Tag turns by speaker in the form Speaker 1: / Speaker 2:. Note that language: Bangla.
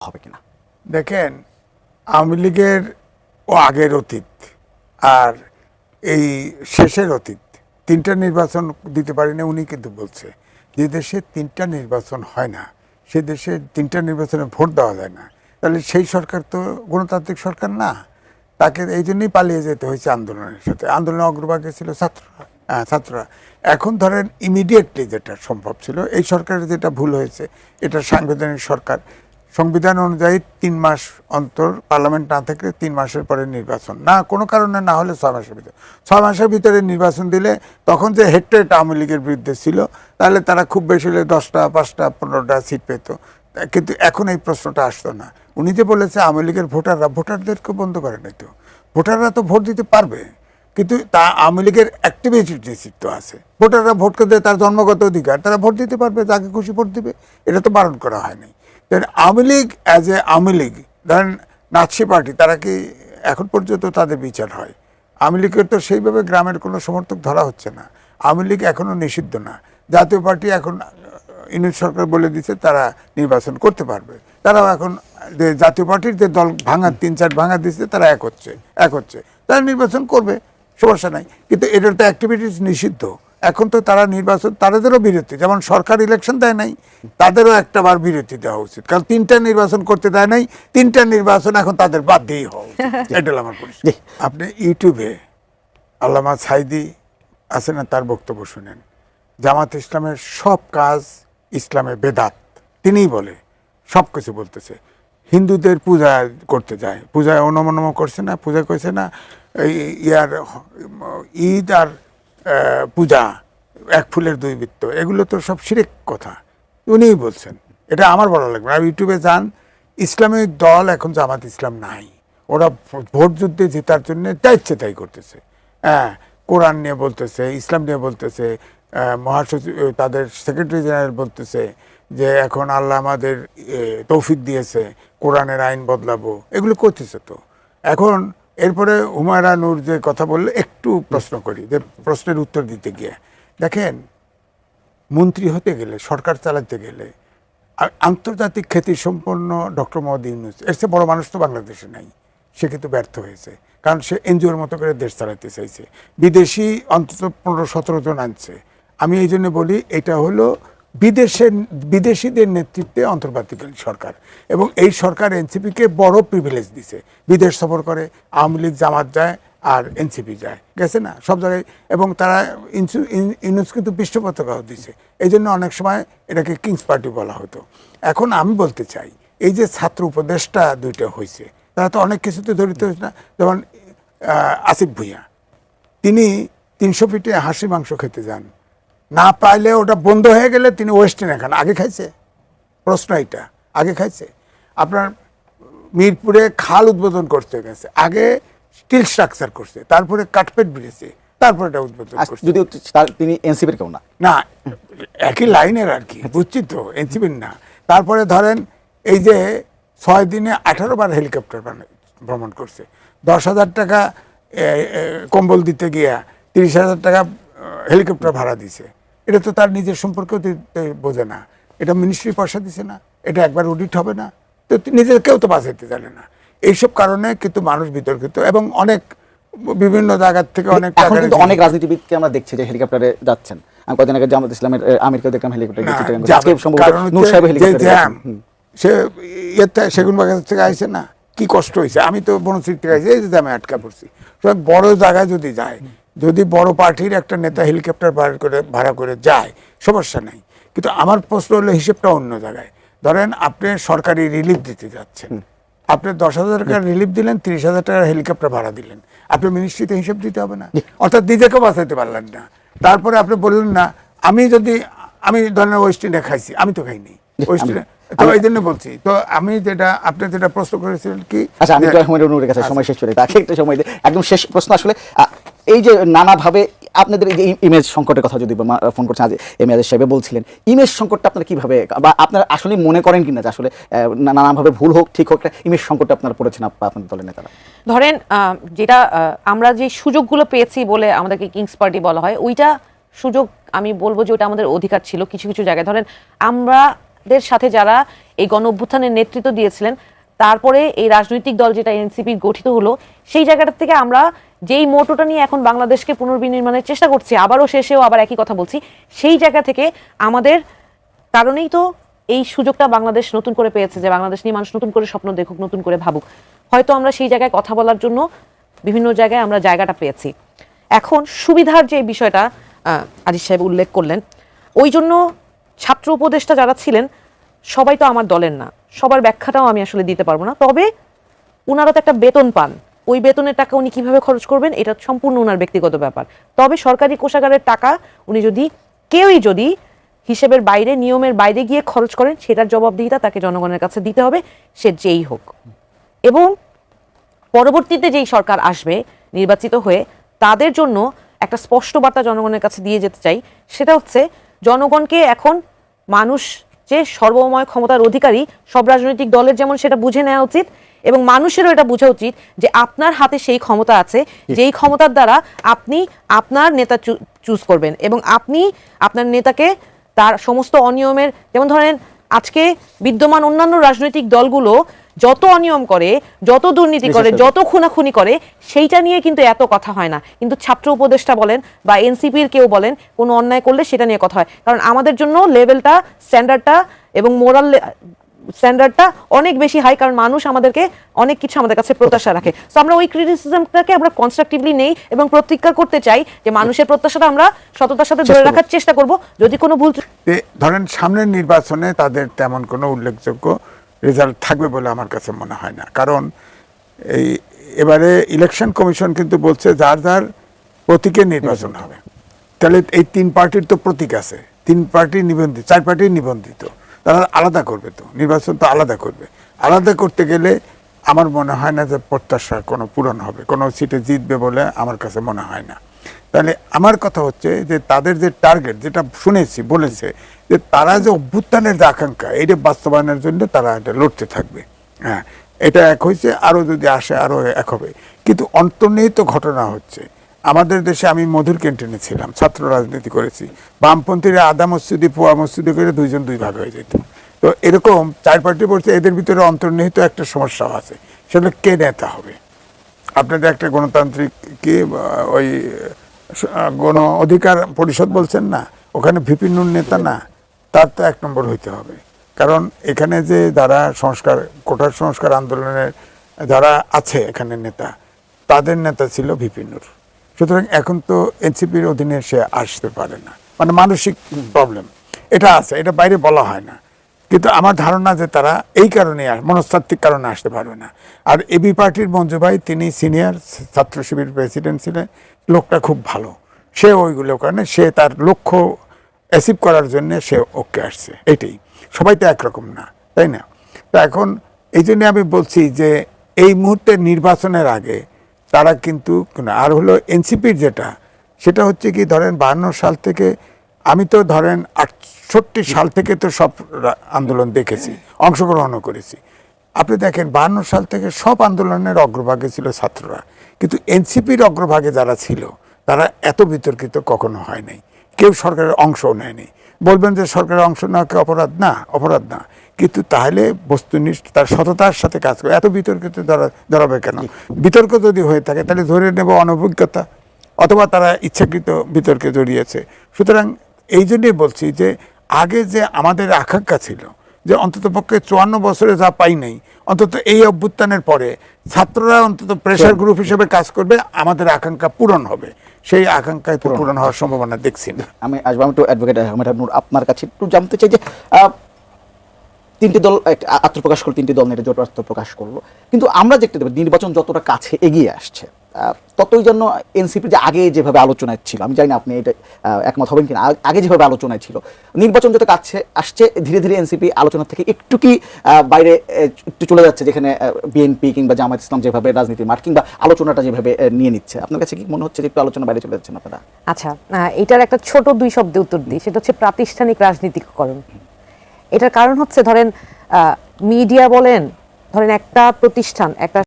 Speaker 1: হবে কিনা।
Speaker 2: দেখেন আওয়ামী লীগের ও আগের অতীত আর এই শেষের অতীত তিনটা নির্বাচন দিতে পারি না উনি কিন্তু বলছে যে দেশে তিনটা নির্বাচন হয় না সে দেশে তিনটা নির্বাচনে ভোট দেওয়া যায় না। তাহলে সেই সরকার তো গণতান্ত্রিক সরকার না তাকে এই জন্যই পালিয়ে যেতে হয়েছে আন্দোলনের সাথে। আন্দোলনের অগ্রভাগে ছিল ছাত্ররা হ্যাঁ, ছাত্ররা। এখন ধরেন ইমিডিয়েটলি যেটা সম্ভব ছিল এই সরকারের যেটা ভুল হয়েছে এটা সাংবিধানিক সরকার সংবিধান অনুযায়ী তিন মাস অন্তর পার্লামেন্ট না থাকলে তিন মাসের পরে নির্বাচন। না, কোনো কারণে না হলে ছয় মাসের ভিতরে। ছয় মাসের ভিতরে নির্বাচন দিলে তখন যে হেক্টরেট আওয়ামী লীগের বিরুদ্ধে ছিল, তাহলে তারা খুব বেশি হলে দশটা, পাঁচটা, পনেরোটা সিট পেত। কিন্তু এখন এই প্রশ্নটা আসতো না। উনি যে বলেছে আওয়ামী লীগের ভোটাররা, ভোটারদেরকে বন্ধ করে নাই তো। ভোটাররা তো ভোট দিতে পারবে, কিন্তু তা আওয়ামী লীগের অ্যাক্টিভিটি তো আছে। ভোটাররা ভোট করতে তার জন্মগত অধিকার, তারা ভোট দিতে পারবে, যাকে খুশি ভোট দিবে। এটা তো বারণ করা হয়নি। Then Awami League as a Awami League ধরেন নাৎসি পার্টি তারা কি এখন পর্যন্ত তাদের বিচার হয়? আওয়ামী লীগের তো সেইভাবে গ্রামের কোনো সমর্থক ধরা হচ্ছে না। আওয়ামী লীগ এখনও নিষিদ্ধ না। জাতীয় পার্টি এখন ইউনিট সরকার বলে দিচ্ছে তারা নির্বাচন করতে পারবে। তারাও এখন, যে জাতীয় পার্টির যে দল ভাঙা, তিন চার ভাঙা দিচ্ছে তারা এক হচ্ছে এক হচ্ছে। তারা নির্বাচন করবে, সমস্যা নাই। কিন্তু এটার তো অ্যাক্টিভিটিস নিষিদ্ধ। এখন তো তারা নির্বাচন তাদেরও বিরতি যেমন সরকার ইলেকশন দেয় নাই তাদেরও একটা বার বিরতি দেওয়া উচিত কারণ তিনটা নির্বাচন করতে দেয় নাই তিনটা নির্বাচন এখন তাদের বাদ দিয়েই হওয়া। এটা আমার
Speaker 1: জি।
Speaker 2: আপনি ইউটিউবে আল্লামা সাইদি আছে না তার বক্তব্য শুনেন জামাত ইসলামের সব কাজ ইসলামে বেদাত তিনিই বলে সব কিছু বলতেছে হিন্দুদের পূজা করতে যায় পূজায় অনমনম করছে না পূজা করছে না এই ইয়ার ঈদ আর পূজা, এক ফুলের দুই বৃত্ত, এগুলো তো সব সিরেক কথা। উনিই বলছেন। এটা আমার বলা লাগবে আর ইউটিউবে যান ইসলামিক দল এখন জামাত ইসলাম নাই। ওরা ভোট যুদ্ধে জেতার জন্য যা ইচ্ছে তাই করতেছে। হ্যাঁ কোরআন নিয়ে বলতেছে, ইসলাম নিয়ে বলতেছে মহাসচিব তাদের সেক্রেটারি জেনারেল বলতেছে যে এখন আল্লাহ আমাদের তৌফিক দিয়েছে, কোরআনের আইন বদলাবো। এগুলো করতেছে তো। এখন এরপরে হুমায়রা নূর যে কথা বললে, একটু প্রশ্ন করি, যে প্রশ্নের উত্তর দিতে গিয়ে। দেখেন, মন্ত্রী হতে গেলে, সরকার চালাতে গেলে আন্তর্জাতিক খ্যাতি সম্পন্ন ডক্টর মোহাম্মদ ইউনুস, এর চেয়ে বড় মানুষ তো বাংলাদেশে নাই, সে কিন্তু ব্যর্থ হয়েছে, কারণ সে এনজিওর মতো করে দেশ চালাতে চাইছে। বিদেশি অন্তত পনেরো সতেরো জন আনছে। আমি এই জন্য বলি, এটা হলো বিদেশের বিদেশিদের নেতৃত্বে অন্তর্বর্তীকালীন সরকার। এবং এই সরকার এনসিপিকে বড় প্রিভিলেজ দিছে। বিদেশ সফর করে, আওয়ামী লীগ জামাত যায় আর এনসিপি যায়। গেছে না? সব জায়গায়। এবং তারা ইউনুস কিন্তু বিশ্ব পতাকাও দিছে। এই জন্য অনেক সময় এটাকে কিংস পার্টি বলা হতো। এখন আমি বলতে চাই, এই যে ছাত্র উপদেষ্টা দুইটা হয়েছে তারা তো অনেক কিছুতে জড়িত হয়েছে না? যেমন আসিফ ভুঁইয়া। তিনি তিনশো ফিটে হাসি মাংস খেতে যান। না পাইলে ওটা বন্ধ হয়ে গেলে তিনি ওয়েস্টার্নে খান। আগে খাইছে? প্রশ্ন এটা আগে খাইছে? আপনার মিরপুরে খাল উদ্বোধন করতে গেছে। আগে স্টিল স্ট্রাকচার করছে। তারপরে কাঠপেট বেরিয়েছে তারপরে এটা উদ্বোধন করছে।
Speaker 1: যদিও তার- তিনি এনসিপির কেউ না।
Speaker 2: না একই লাইনের আর কি বুঝছি তো এনসিপির না। তারপরে ধরেন এই যে ছয় দিনে আঠারো বার হেলিকপ্টার ভ্রমণ করছে। দশ হাজার টাকা কম্বল দিতে গিয়া তিরিশ হাজার টাকা হেলিকপ্টার ভাড়া দিছে। এটা তো তার নিজের সম্পর্কেও বোঝে না। এটা মিনিস্ট্রি পয়সা দিছে না এটা একবার অডিট হবে না। তো নিজের কেউ তো বাঁচাইতে জানে না। এইসব কারণে কিন্তু মানুষ বিতর্কিত এবং অনেক বিভিন্ন জায়গার থেকে অনেক
Speaker 1: কিন্তু অনেক রাজনীতিবিদকে আমরা দেখছি যে হেলিকপ্টারে যাচ্ছেন। আমি কদিন আগে জামাত ইসলামের আহ, আমিরকেও দেখলাম হেলিকপ্টারে।
Speaker 2: সে ইয়েতে সেগুন বাগান থেকে আইছে না কি কষ্ট হয়েছে আমি তো বনশ্রী থেকে আইছি এই যে জ্যামে আটকা পড়ছি। বড় জায়গায় যদি যায় যদি বড় পার্টির একটা নেতা হেলিকপ্টার ভাড়া করে ভাড়া করে যায় সমস্যা নাই। কিন্তু আমার প্রশ্ন হলো হিসেবটা অন্য জায়গায়। ধরেন আপনি সরকারি রিলিফ দিতে যাচ্ছেন। আপনি দশ হাজার টাকার রিলিফ দিলেন তিরিশ হাজার টাকার হেলিকপ্টার ভাড়া দিলেন। আপনি মিনিস্ট্রিতে হিসেব দিতে হবে না। অর্থাৎ নিজেকে বাঁচাইতে পারলেন না। তারপরে আপনি বললেন না আমি যদি আমি ধরেন ওয়েস্ট ইন্ডিয়া খাইছি আমি তো খাইনি। ওয়েস্ট ইন্ডিয়া তো এই জন্য বলছি তো আমি যেটা আপনি যেটা প্রশ্ন করেছিলেন কি
Speaker 1: আচ্ছা আমি কাছে সময় শেষ চলে তাকে একটা সময়। একদম শেষ প্রশ্ন আসলে এই যে নানাভাবে আপনাদের এই যে ইমেজ সংকটের কথা যদি ফোন করছেন, আজ এমএজ সাহেব বলছিলেন ইমেজ সংকটটা আপনারা কীভাবে, বা আপনারা আসলে মনে করেন কিনা যে আসলে নানাভাবে ভুল হোক, ঠিক হোক একটা ইমেজ সংকটটা আপনারা পড়েছেন আপনাদের দলের নেতারা?
Speaker 3: ধরেন যেটা আমরা যে সুযোগগুলো পেয়েছি বলে আমাদেরকে কিংস পার্টি বলা হয়, ওইটা সুযোগ আমি বলব যে ওটা আমাদের অধিকার ছিল কিছু কিছু জায়গায়। ধরেন আমাদের সাথে যারা এই গণ অভ্যুত্থানের নেতৃত্ব দিয়েছিলেন, তারপরে এই রাজনৈতিক দল যেটা এনসিপি গঠিত হলো, সেই জায়গাটা থেকে আমরা যেই মোটোটা নিয়ে এখন বাংলাদেশকে পুনর্বিনির্মাণের চেষ্টা করছি, আবারও শেষেও আবার একই কথা বলছি, সেই জায়গা থেকে আমাদের কারণেই তো এই সুযোগটা বাংলাদেশ নতুন করে পেয়েছে যে বাংলাদেশ নিয়ে মানুষ নতুন করে স্বপ্ন দেখুক, নতুন করে ভাবুক। হয়তো আমরা সেই জায়গায় কথা বলার জন্য বিভিন্ন জায়গায় আমরা জায়গাটা পেয়েছি। এখন সুবিধার যে বিষয়টা আজিজ সাহেব উল্লেখ করলেন, ওই জন্য ছাত্র উপদেষ্টা যারা ছিলেন, সবাই তো আমার দলের না। সবার ব্যাখ্যাটাও আমি আসলে দিতে পারব না। তবে উনারা তো একটা বেতন পান। ওই বেতনের টাকা উনি কীভাবে খরচ করবেন, এটা সম্পূর্ণ ওনার ব্যক্তিগত ব্যাপার। তবে সরকারি কোষাগারের টাকা উনি যদি, কেউই যদি হিসেবের বাইরে, নিয়মের বাইরে গিয়ে খরচ করেন, সেটার জবাবদিহিতা তাকে জনগণের কাছে দিতে হবে, সে যেই হোক। এবং পরবর্তীতে যেই সরকার আসবে, নির্বাচিত হয়ে, তাদের জন্য একটা স্পষ্ট বার্তা জনগণের কাছে দিয়ে যেতে চাই, সেটা হচ্ছে জনগণকে এখন মানুষ যে সর্বময় ক্ষমতার অধিকারী, সব রাজনৈতিক দলের যেমন সেটা বুঝে নেওয়া উচিত এবং মানুষেরও এটা বোঝা উচিত যে আপনার হাতে সেই ক্ষমতা আছে যেই ক্ষমতার দ্বারা আপনি আপনার নেতা চুজ করবেন এবং আপনি আপনার নেতাকে তার সমস্ত অনিয়মের যেমন ধরেন আজকে বিদ্যমান অন্যান্য রাজনৈতিক দলগুলো যত অনিয়ম করে যত দুর্নীতি করে। যত খুনাখুনি করে সেইটা নিয়ে কিন্তু এত কথা হয় না। কিন্তু ছাত্র উপদেষ্টা বলেন বা এনসিপির কেউ বলেন কোনো অন্যায় করলে সেটা নিয়ে কথা হয়। কারণ আমাদের জন্য লেভেলটা স্ট্যান্ডার্ডটা এবং মোরাল স্ট্যান্ডার্ডটা অনেক বেশি হাই কারণ মানুষ আমাদেরকে অনেক কিছু আমাদের কাছে প্রত্যাশা রাখে। তো আমরা ওই ক্রিটিসিজমটাকে আমরা কনস্ট্রাকটিভলি নেই এবং প্রতিজ্ঞা করতে চাই যে মানুষের প্রত্যাশাটা আমরা সততার সাথে ধরে রাখার চেষ্টা করব। যদি কোনো ভুল
Speaker 2: ধরেন সামনের নির্বাচনে তাদের তেমন কোনো উল্লেখযোগ্য রেজাল্ট থাকবে বলে আমার কাছে মনে হয় না। কারণ এই এবারে ইলেকশন কমিশন কিন্তু বলছে যার যার প্রতীকে নির্বাচন হবে। তাহলে এই তিন পার্টির তো প্রতীক আছে। তিন পার্টি নিবন্ধিত চার পার্টি নিবন্ধিত। তারা আলাদা করবে তো, নির্বাচন তো আলাদা করবে। আলাদা করতে গেলে আমার মনে হয় না যে প্রত্যাশা কোনো পূরণ হবে, কোনো সিটে জিতবে বলে আমার কাছে মনে হয় না। তাহলে আমার কথা হচ্ছে যে তাদের যে টার্গেট, যেটা শুনেছি, বলেছে, যে তারা যে অভ্যুত্থানের যে আকাঙ্ক্ষা এটা বাস্তবায়নের জন্য তারা এটা লড়তে থাকবে। হ্যাঁ এটা এক হয়েছে, আরও যদি আসে, আরও এক হবে। কিন্তু অন্তর্নিহিত ঘটনা হচ্ছে আমাদের দেশে আমি মধুর ক্যান্টিনে ছিলাম, ছাত্র রাজনীতি করেছি। বামপন্থীরা আদা মসজিদে, পোয়া মসজিদে করে দুইজন দুই ভাগ হয়ে যেত। তো এরকম চার পার্টি পড়ছে, এদের ভিতরে অন্তর্নিহিত একটা সমস্যাও আছে। সেটা কে নেতা হবে? আপনাদের একটা গণতান্ত্রিক কি ওই গণ অধিকার পরিষদ বলছেন না? ওখানে ভিপিনুর নেতা না? তার তো এক নম্বর হইতে হবে। কারণ এখানে যে যারা সংস্কার, কোটার সংস্কার আন্দোলনের যারা আছে এখানে নেতা, তাদের নেতা ছিল ভিপিনুর সুতরাং এখন তো এনসিপির অধীনে সে আসতে পারে না। মানে মানসিক প্রবলেম এটা আছে, এটা বাইরে বলা হয় না। কিন্তু আমার ধারণা যে তারা এই কারণে মনস্তাত্ত্বিক কারণে আসতে পারবে না। আর এবি পার্টির মঞ্জু ভাই, তিনি সিনিয়র ছাত্র শিবির প্রেসিডেন্ট ছিলেন, লোকটা খুব ভালো। সে ওইগুলো কারণে সে তার লক্ষ্য অ্যাচিভ করার জন্য সে ওকে আসছে। এটাই। সবাই তো একরকম না, তাই না? তা এখন এই জন্য আমি বলছি যে এই মুহূর্তে নির্বাচনের আগে তারা কিন্তু আর হলো এনসিপির যেটা, সেটা হচ্ছে কি ধরেন বাহান্ন সাল থেকে, আমি তো ধরেন আটষট্টি সাল থেকে তো সব আন্দোলন দেখেছি, অংশগ্রহণও করেছি। আপনি দেখেন বাহান্ন সাল থেকে সব আন্দোলনের অগ্রভাগে ছিল ছাত্ররা, কিন্তু এনসিপির অগ্রভাগে যারা ছিল, তারা এত বিতর্কিত কখনো হয় নাই। কেউ সরকারের অংশও নেয়নি। বলবেন যে সরকারের অংশ নেওয়া কি অপরাধ? না অপরাধ না। কিন্তু তাহলে বস্তুনিষ্ঠ তার সততার সাথে কাজ করে। এত বিতর্কিত ধরা ধরাবে কেন? বিতর্ক যদি হয়ে থাকে তাহলে ধরে নেব অনভিজ্ঞতা অথবা তারা ইচ্ছাকৃত বিতর্কে জড়িয়েছে। সুতরাং এই জন্যই বলছি যে আগে যে আমাদের আকাঙ্ক্ষা ছিল যে অন্তত পক্ষে চুয়ান্ন বছরে যা পাই নাই অন্তত এই অভ্যুত্থানের পরে ছাত্ররা অন্তত প্রেশার গ্রুপ হিসেবে কাজ করবে আমাদের আকাঙ্ক্ষা পূরণ হবে। সেই আকাঙ্ক্ষায় পূরণ। হওয়ার সম্ভাবনা দেখছি না।
Speaker 1: আমি আসব আমি একটু অ্যাডভোকেট আহমেদ আপনার কাছে একটু জানতে চাই যে তিনটি দল আত্মপ্রকাশ করল, তিনটি দল নিয়ে জোট আত্মপ্রকাশ করল। কিন্তু আমরা দেখতে দেবো নির্বাচন যতটা কাছে এগিয়ে আসছে ততই জন্য এনসিপি যে আগে যেভাবে আলোচনায় ছিল, আমি জানি না আপনি এটা একমত হবেন কিনা আগে যেভাবে আলোচনায় ছিল, নির্বাচন যত কাছে আসছে, ধীরে ধীরে এনসিপি আলোচনা থেকে একটু কি বাইরে একটু চলে যাচ্ছে, যেখানে বিএনপি কিংবা জামায়াত ইসলাম যেভাবে রাজনীতির মাঠ কিংবা আলোচনাটা যেভাবে নিয়ে নিচ্ছে। আপনার কাছে কি মনে হচ্ছে যে একটু আলোচনা বাইরে চলে যাচ্ছেন আপনারা?
Speaker 3: আচ্ছা এটার একটা ছোট দুই শব্দে উত্তর দিই, সেটা হচ্ছে প্রাতিষ্ঠানিক রাজনীতিকরণ এটার কারণ হচ্ছে ধরেন মিডিয়া বলেন ধরেন একটা প্রতিষ্ঠান একটা